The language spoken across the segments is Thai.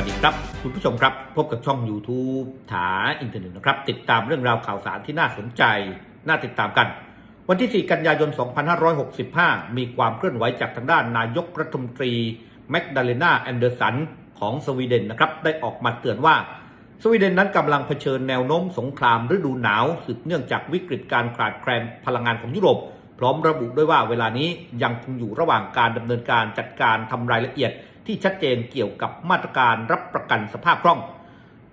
ัสดีครับ คุณผู้ชมครับ พบกับช่อง YouTube ถาอินเทอร์เน็ตนะครับ ติดตามเรื่องราวข่าวสารที่น่าสนใจ น่าติดตามกัน วันที่ 4 กันยายน 2565 มีความเคลื่อนไหวจากทางด้านนายกรัฐมนตรีแมกดาเลนาแอนเดอร์สันของสวีเดนนะครับ ได้ออกมาเตือนว่า สวีเดนนั้นกำลังเผชิญแนวโน้มสงครามฤดูหนาวสืบเนื่องจากวิกฤตการขาดแคลนพลังงานของยุโรป พร้อมระบุด้วยว่าเวลานี้ยังคงอยู่ระหว่างการดำเนินการจัดการทำรายละเอียด ที่ชัดเจนเกี่ยวกับมาตรการรับประกันสภาพคล่อง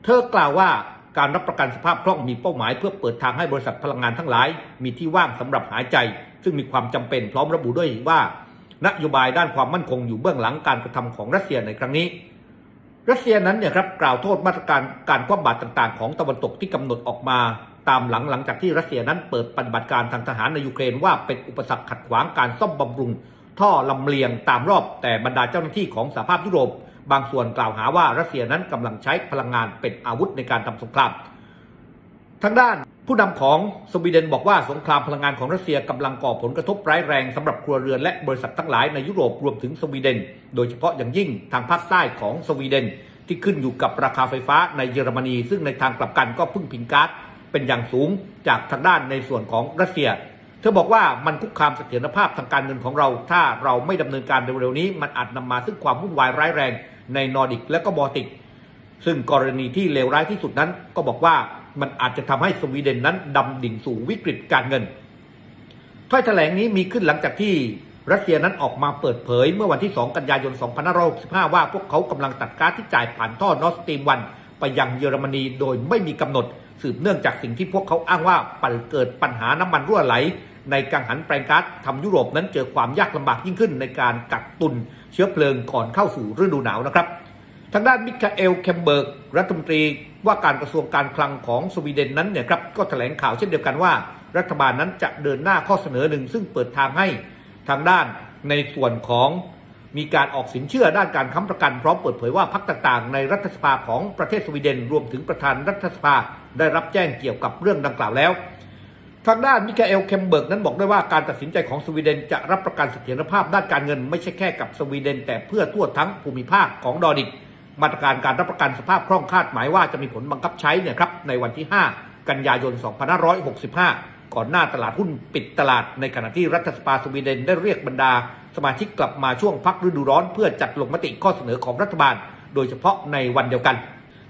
เธอกล่าวว่าการรับประกันสภาพคล่องมีเป้าหมายเพื่อเปิดทางให้บริษัทพลังงานทั้งหลาย มีที่ว่างสำหรับหายใจ ซึ่งมีความจำเป็นพร้อมระบุด้วยว่า นโยบายด้านความมั่นคงอยู่เบื้องหลังการกระทำของรัสเซียในครั้งนี้ รัสเซียนั้นเนี่ยครับกล่าวโทษมาตรการการคว่ำบาตรต่าง ๆ ของตะวันตกที่กำหนดออกมา ตามหลังหลังจากที่รัสเซียนั้นเปิดปฏิบัติการทางทหารในยูเครนว่าเป็นอุปสรรคขัดขวางการซ่อมบำรุง ท่อลำเลียงตามรอบ แต่บรรดาเจ้าหน้าที่ของสหภาพยุโรป บางส่วนกล่าวหาว่ารัสเซียนั้นกำลังใช้พลังงานเป็นอาวุธในการทำสงครามทางด้านผู้นำของสวีเดนบอกว่าสงครามพลังงานของรัสเซียกำลังก่อผลกระทบร้ายแรงสำหรับครัวเรือนและบริษัททั้งหลายในยุโรปรวมถึงสวีเดน โดยเฉพาะอย่างยิ่งทางภาคใต้ของสวีเดน ที่ขึ้นอยู่กับราคาไฟฟ้าในเยอรมนี ซึ่งในทางกลับกันก็พึ่งพิงก๊าซเป็นอย่างสูงจากทางด้านในส่วนของรัสเซีย ธอบอกว่ามันคุกคามเสถียรภาพทางการเงินของเรา ถ้าเราไม่ดำเนินการเร็วๆนี้ มันอาจนำมาซึ่งความวุ่นวายร้ายแรงในนอร์ดิกและก็บอลติก ซึ่งกรณีที่เลวร้ายที่สุดนั้น ก็บอกว่ามันอาจจะทำให้สวีเดนนั้นดำดิ่งสู่วิกฤตการเงิน ถ้อยแถลงนี้มีขึ้นหลังจากที่รัสเซียนั้นออกมาเปิดเผย เมื่อวันที่ 2 กันยายน 2565 ว่าพวกเขากำลังตัดก๊าซที่จ่ายผ่านท่อนอสตีมวันไปยังเยอรมนีโดยไม่มีกำหนด สืบเนื่องจากสิ่งที่พวกเขาอ้างว่าปันเกิดปัญหาน้ำมันรั่วไหล ในกังหันแปลงก๊าซทำยุโรปนั้นเจอความยากลำบากยิ่งขึ้นในการกักตุนเชื้อเพลิงก่อนเข้าสู่ฤดูหนาวนะครับ ทางด้านมิคาเอลเคมเบิร์กรัฐมนตรีว่าการกระทรวงการคลังของสวีเดนนั้นเนี่ยครับก็แถลงข่าวเช่นเดียวกันว่า รัฐบาลนั้นจะเดินหน้าข้อเสนอหนึ่ง ซึ่งเปิดทางให้ทางด้านในส่วนของมีการออกสินเชื่อด้านการค้ำประกันพร้อมเปิดเผยว่าพรรคต่างๆ ในรัฐสภาของประเทศสวีเดน รวมถึงประธานรัฐสภาได้รับแจ้งเกี่ยวกับเรื่องดังกล่าวแล้ว ทางด้านมิคาเอลเคมเบิร์กนั้นบอกด้วยว่าการตัดสินใจของสวีเดนจะรับประกันเสถียรภาพด้านการเงิน ไม่ใช่แค่กับสวีเดน แต่เพื่อทั่วทั้งภูมิภาคของดอร์ดิกมาตรการการรับประกันสภาพคล่องคาดหมายว่าจะมีผลบังคับใช้เนี่ยครับในวันที่ 5 กันยายน 2565 ก่อนหน้าตลาดหุ้นปิดตลาดในขณะที่รัฐสภาสวีเดนได้เรียกบรรดา สมาชิกกลับมาช่วงพักฤดูร้อน เพื่อจัดลงมติข้อเสนอของรัฐบาล โดยเฉพาะในวันเดียวกัน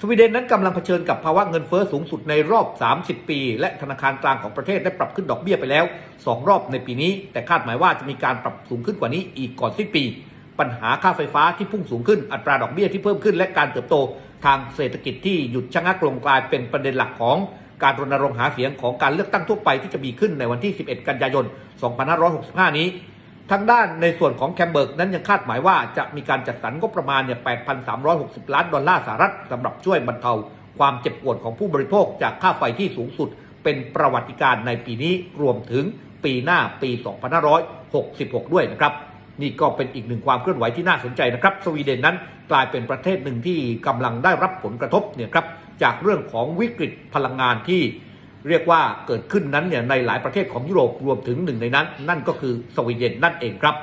สวีเดนนั้นกำลังเผชิญกับภาวะเงินเฟ้อสูงสุดในรอบ 30 ปี และธนาคารกลางของประเทศได้ปรับขึ้นดอกเบี้ยไปแล้ว 2 รอบในปีนี้ แต่คาดหมายว่าจะมีการปรับสูงขึ้นกว่านี้อีกก่อนสิ้นปี ปัญหาค่าไฟฟ้าที่พุ่งสูงขึ้นอัตราดอกเบี้ยที่เพิ่มขึ้น และการเติบโตทางเศรษฐกิจที่หยุดชะงักลงกลายเป็นประเด็นหลักของการรณรงค์หาเสียงของการเลือกตั้งทั่วไปที่จะมีขึ้นในวันที่ 11 กันยายน 2565 นี้ ทางด้านในส่วนของแคมเบิร์กนั้นยังคาดหมายว่าจะมีการจัดสรรงบประมาณเนี่ย 8,360 ล้านดอลลาร์สหรัฐสำหรับช่วยบรรเทาความเจ็บปวดของผู้บริโภคจากค่าไฟที่สูงสุด เป็นประวัติการในปีนี้รวมถึงปีหน้าปี 2566 ด้วยนะครับ นี่ก็เป็นอีกหนึ่งความเคลื่อนไหวที่น่าสนใจนะครับ สวีเดนนั้นกลายเป็นประเทศหนึ่งที่กำลังได้รับผลกระทบเนี่ยครับจากเรื่องของวิกฤตพลังงานที่ เรียกว่าเกิดขึ้นนั้นเนี่ยในหลายประเทศของยุโรปรวมถึงหนึ่งในนั้น นั่นก็คือสวีเดนนั่นเองครับ